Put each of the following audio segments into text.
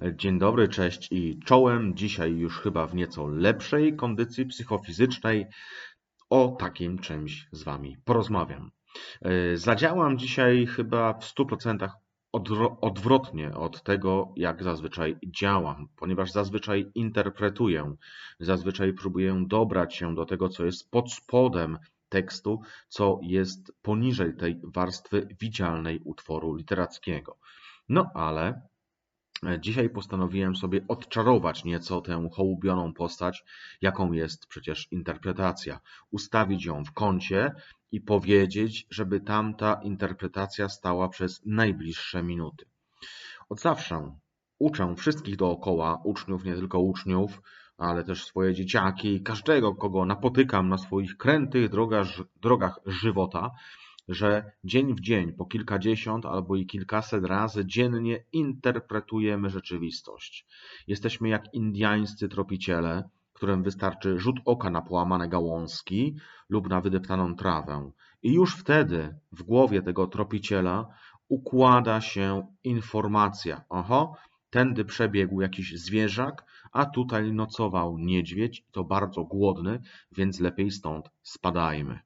Dzień dobry, cześć i czołem. Dzisiaj już chyba w nieco lepszej kondycji psychofizycznej o takim czymś z Wami porozmawiam. E, zadziałam dzisiaj chyba w 100% odwrotnie od tego, jak zazwyczaj działam, ponieważ zazwyczaj interpretuję, zazwyczaj próbuję dobrać się do tego, co jest pod spodem tekstu, co jest poniżej tej warstwy widzialnej utworu literackiego. No ale Dzisiaj postanowiłem sobie odczarować nieco tę hołubioną postać, jaką jest przecież interpretacja, ustawić ją w kącie i powiedzieć, żeby tamta interpretacja stała przez najbliższe minuty. Od zawsze uczę wszystkich dookoła, uczniów, nie tylko uczniów, ale też swoje dzieciaki, każdego, kogo napotykam na swoich krętych drogach, drogach żywota, że dzień w dzień, po kilkadziesiąt albo i kilkaset razy dziennie interpretujemy rzeczywistość. Jesteśmy jak indiańscy tropiciele, którym wystarczy rzut oka na połamane gałązki lub na wydeptaną trawę. I już wtedy w głowie tego tropiciela układa się informacja. Oho, tędy przebiegł jakiś zwierzak, a tutaj nocował niedźwiedź, to bardzo głodny, więc lepiej stąd spadajmy.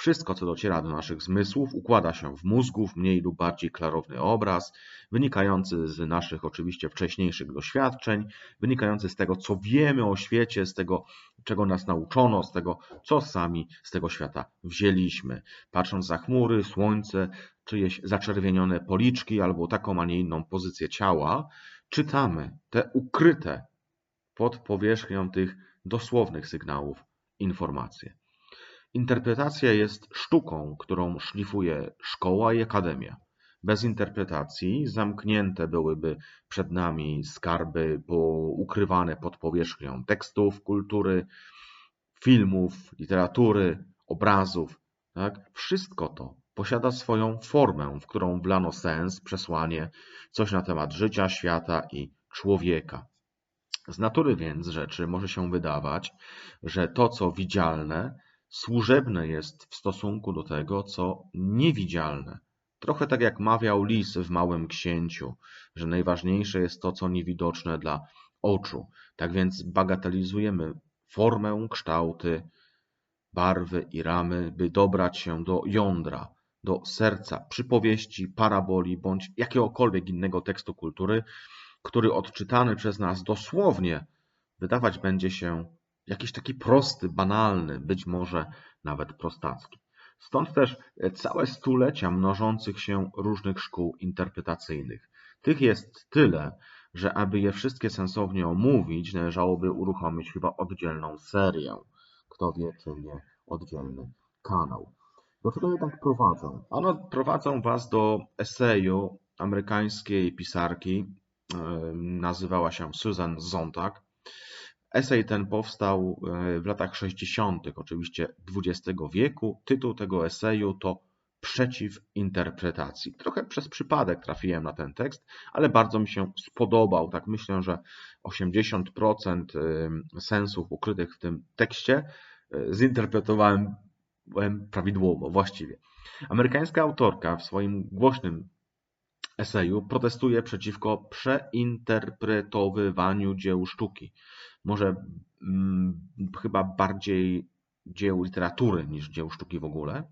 Wszystko, co dociera do naszych zmysłów, układa się w mózgu w mniej lub bardziej klarowny obraz, wynikający z naszych oczywiście wcześniejszych doświadczeń, wynikający z tego, co wiemy o świecie, z tego, czego nas nauczono, z tego, co sami z tego świata wzięliśmy. Patrząc za chmury, słońce, czyjeś zaczerwienione policzki albo taką, a nie inną pozycję ciała, czytamy te ukryte pod powierzchnią tych dosłownych sygnałów informacje. Interpretacja jest sztuką, którą szlifuje szkoła i akademia. Bez interpretacji zamknięte byłyby przed nami skarby ukrywane pod powierzchnią tekstów, kultury, filmów, literatury, obrazów. Tak? Wszystko to posiada swoją formę, w którą wlano sens, przesłanie, coś na temat życia, świata i człowieka. Z natury więc rzeczy może się wydawać, że to, co widzialne, służebne jest w stosunku do tego, co niewidzialne. Trochę tak jak mawiał lis w Małym Księciu, że najważniejsze jest to, co niewidoczne dla oczu. Tak więc bagatelizujemy formę, kształty, barwy i ramy, by dobrać się do jądra, do serca przypowieści, paraboli bądź jakiegokolwiek innego tekstu kultury, który odczytany przez nas dosłownie wydawać będzie się jakiś taki prosty, banalny, być może nawet prostacki. Stąd też całe stulecia mnożących się różnych szkół interpretacyjnych. Tych jest tyle, że aby je wszystkie sensownie omówić, należałoby uruchomić chyba oddzielną serię. Kto wie, czy nie oddzielny kanał. Do czego jednak prowadzą? Ano prowadzą Was do eseju amerykańskiej pisarki, nazywała się Susan Zontag, Esej ten powstał e, w latach 60. oczywiście XX wieku. Tytuł tego eseju to Przeciw interpretacji. Trochę przez przypadek trafiłem na ten tekst, ale bardzo mi się spodobał. Tak myślę, że 80% e, sensów ukrytych w tym tekście e, zinterpretowałem prawidłowo, właściwie. Amerykańska autorka w swoim głośnym eseju protestuje przeciwko przeinterpretowywaniu dzieł sztuki może mm, chyba bardziej dzieł literatury niż dzieł sztuki w ogóle.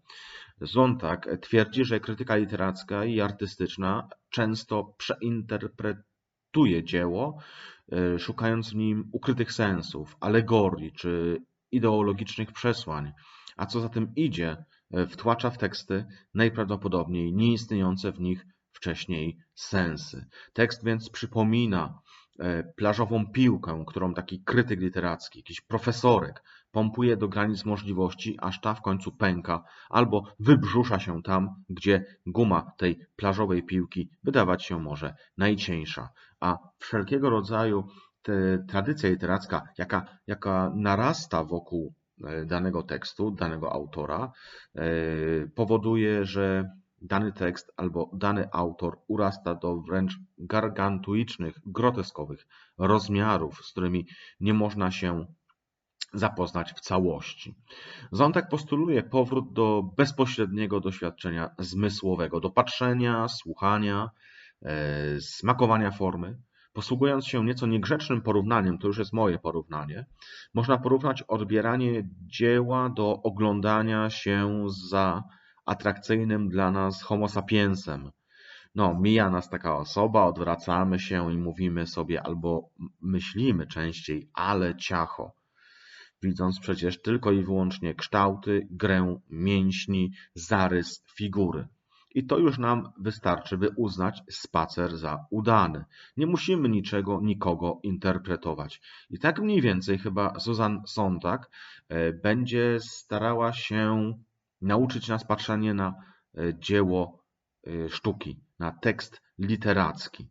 Zontag twierdzi, że krytyka literacka i artystyczna często przeinterpretuje dzieło, e, szukając w nim ukrytych sensów, alegorii czy ideologicznych przesłań, a co za tym idzie, e, wtłacza w teksty najprawdopodobniej nieistniejące w nich wcześniej sensy. Tekst więc przypomina plażową piłkę, którą taki krytyk literacki, jakiś profesorek pompuje do granic możliwości, aż ta w końcu pęka albo wybrzusza się tam, gdzie guma tej plażowej piłki wydawać się może najcieńsza. A wszelkiego rodzaju tradycja literacka, jaka, jaka narasta wokół e, danego tekstu, danego autora, e, powoduje, że dany tekst albo dany autor urasta do wręcz gargantuicznych, groteskowych rozmiarów, z którymi nie można się zapoznać w całości. Zontek postuluje powrót do bezpośredniego doświadczenia zmysłowego, do patrzenia, słuchania, e, smakowania formy, Posługując się nieco niegrzecznym porównaniem, to już jest moje porównanie, można porównać odbieranie dzieła do oglądania się za atrakcyjnym dla nas Homo sapiensem. No, mija nas taka osoba, odwracamy się i mówimy sobie albo myślimy częściej, ale ciacho widząc przecież tylko i wyłącznie kształty, grę mięśni, zarys figury. I to już nam wystarczy, by uznać spacer za udany. Nie musimy niczego, nikogo interpretować. I tak mniej więcej chyba Susan Sontag e, będzie starała się nauczyć nas patrzenia na e, dzieło e, sztuki, na tekst literacki.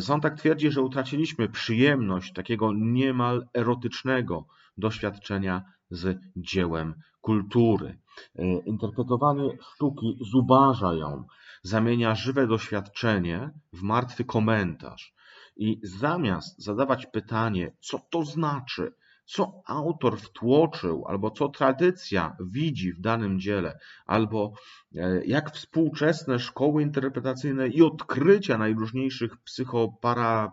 Sontag twierdzi, że utraciliśmy przyjemność takiego niemal erotycznego doświadczenia z dziełem kultury. E, interpretowanie sztuki zubaża ją, zamienia żywe doświadczenie w martwy komentarz. I zamiast zadawać pytanie, co to znaczy, co autor wtłoczył, albo co tradycja widzi w danym dziele, albo e, jak współczesne szkoły interpretacyjne i odkrycia najróżniejszych psychopara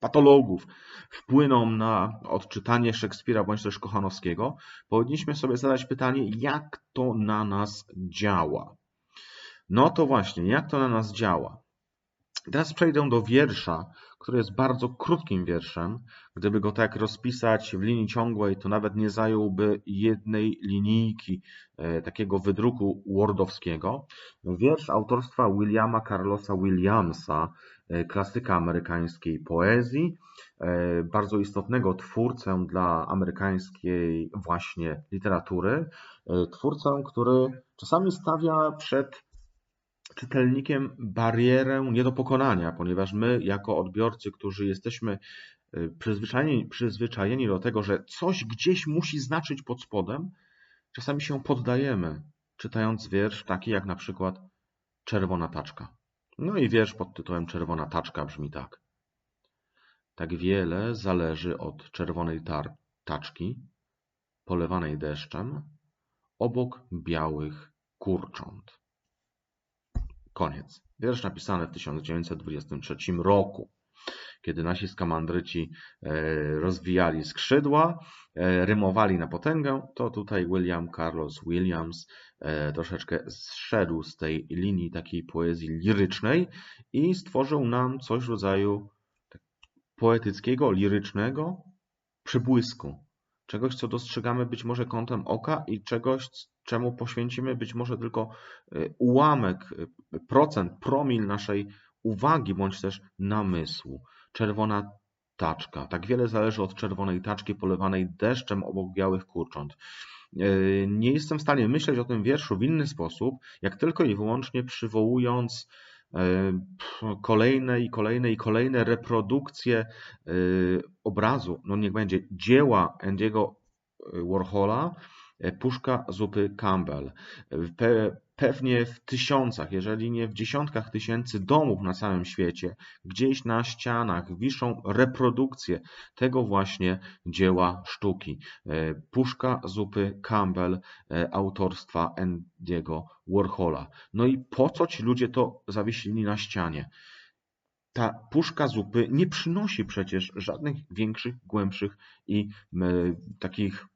patologów wpłyną na odczytanie Szekspira bądź też Kochanowskiego, powinniśmy sobie zadać pytanie, jak to na nas działa. No to właśnie, jak to na nas działa? Teraz przejdę do wiersza, który jest bardzo krótkim wierszem. Gdyby go tak rozpisać w linii ciągłej, to nawet nie zająłby jednej linijki e, takiego wydruku wordowskiego. Wiersz autorstwa Williama Carlosa Williamsa, e, klasyka amerykańskiej poezji, e, bardzo istotnego twórcę dla amerykańskiej właśnie literatury, twórcę, który czasami stawia przed czytelnikiem barierę nie do pokonania, ponieważ my, jako odbiorcy, którzy jesteśmy y, przyzwyczajeni, przyzwyczajeni do tego, że coś gdzieś musi znaczyć pod spodem, czasami się poddajemy, czytając wiersz taki jak na przykład Czerwona taczka. No i wiersz pod tytułem Czerwona taczka brzmi tak. Tak wiele zależy od czerwonej tar taczki, polewanej deszczem, obok białych kurcząt. Koniec. Wiersz napisany w 1923 roku, kiedy nasi skamandryci e, rozwijali skrzydła, e, rymowali na potęgę, to tutaj William Carlos Williams e, troszeczkę zszedł z tej linii takiej poezji lirycznej i stworzył nam coś w rodzaju tak poetyckiego, lirycznego przybłysku. Czegoś, co dostrzegamy być może kątem oka i czegoś, czemu poświęcimy być może tylko y, ułamek, y, procent, promil naszej uwagi bądź też namysłu. Czerwona taczka. Tak wiele zależy od czerwonej taczki polewanej deszczem obok białych kurcząt. Y, nie jestem w stanie myśleć o tym wierszu w inny sposób, jak tylko i wyłącznie przywołując kolejne i kolejne i kolejne reprodukcje obrazu, no niech będzie dzieła Andiego Warhola, E, puszka zupy Campbell. Pe pewnie w tysiącach, jeżeli nie w dziesiątkach tysięcy domów na całym świecie, gdzieś na ścianach wiszą reprodukcje tego właśnie dzieła sztuki. E, puszka zupy Campbell e, autorstwa Andiego Warhola. No i po co ci ludzie to zawiesili na ścianie? ta puszka zupy nie przynosi przecież żadnych większych, głębszych i takich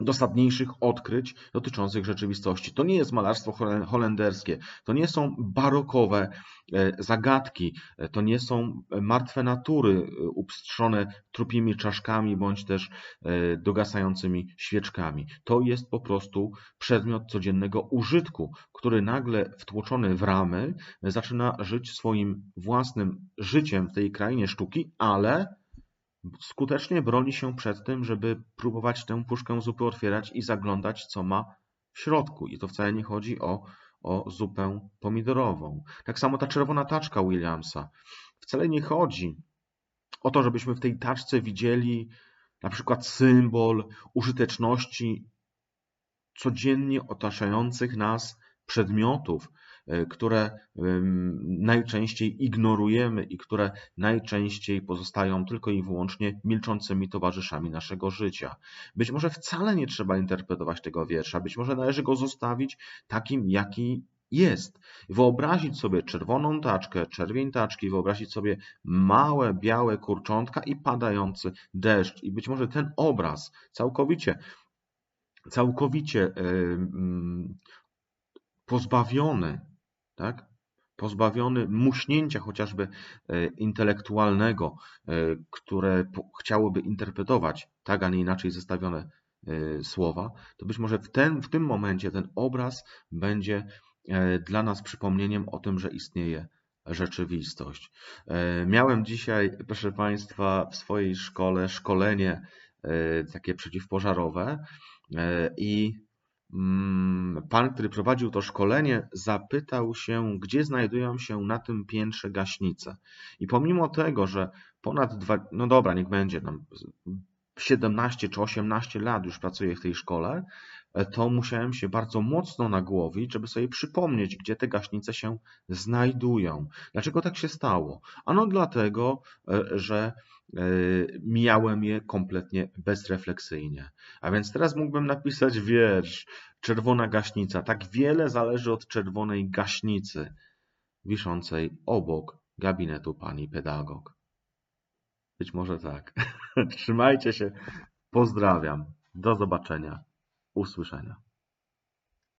dosadniejszych odkryć dotyczących rzeczywistości. To nie jest malarstwo holenderskie, to nie są barokowe e, zagadki, e, to nie są martwe natury e, upstrzone trupimi czaszkami bądź też dogasającymi świeczkami. To jest po prostu przedmiot codziennego użytku, który nagle wtłoczony w ramy zaczyna żyć swoim własnym życiem w tej krainie sztuki, ale skutecznie broni się przed tym, żeby próbować tę puszkę zupy otwierać i zaglądać, co ma w środku. I to wcale nie chodzi o, o zupę pomidorową. Tak samo ta czerwona taczka Williamsa. Wcale nie chodzi o to, żebyśmy w tej taczce widzieli na przykład symbol użyteczności codziennie otaczających nas przedmiotów, które najczęściej ignorujemy i które najczęściej pozostają tylko i wyłącznie milczącymi towarzyszami naszego życia. Być może wcale nie trzeba interpretować tego wiersza, być może należy go zostawić takim, jaki jest. Wyobrazić sobie czerwoną taczkę, czerwień taczki, wyobrazić sobie małe, białe kurczątka i padający deszcz. I być może ten obraz całkowicie, całkowicie y, mm, pozbawiony, tak? pozbawiony muśnięcia chociażby e, intelektualnego, e, które chciałoby interpretować tak, a nie inaczej zestawione e, słowa, to być może w, ten, w tym momencie ten obraz będzie dla nas przypomnieniem o tym, że istnieje rzeczywistość. Miałem dzisiaj, proszę Państwa, w swojej szkole szkolenie takie przeciwpożarowe i pan, który prowadził to szkolenie, zapytał się, gdzie znajdują się na tym piętrze gaśnice. I pomimo tego, że ponad dwa, no dobra, niech będzie tam 17 czy 18 lat już pracuję w tej szkole, to musiałem się bardzo mocno nagłowić, żeby sobie przypomnieć, gdzie te gaśnice się znajdują. Dlaczego tak się stało? Ano dlatego, e, że e, mijałem je kompletnie bezrefleksyjnie. A więc teraz mógłbym napisać wiersz Czerwona gaśnica. Tak wiele zależy od czerwonej gaśnicy wiszącej obok gabinetu pani pedagog. Być może tak. Trzymajcie się. Pozdrawiam. Do zobaczenia 我宿舍呢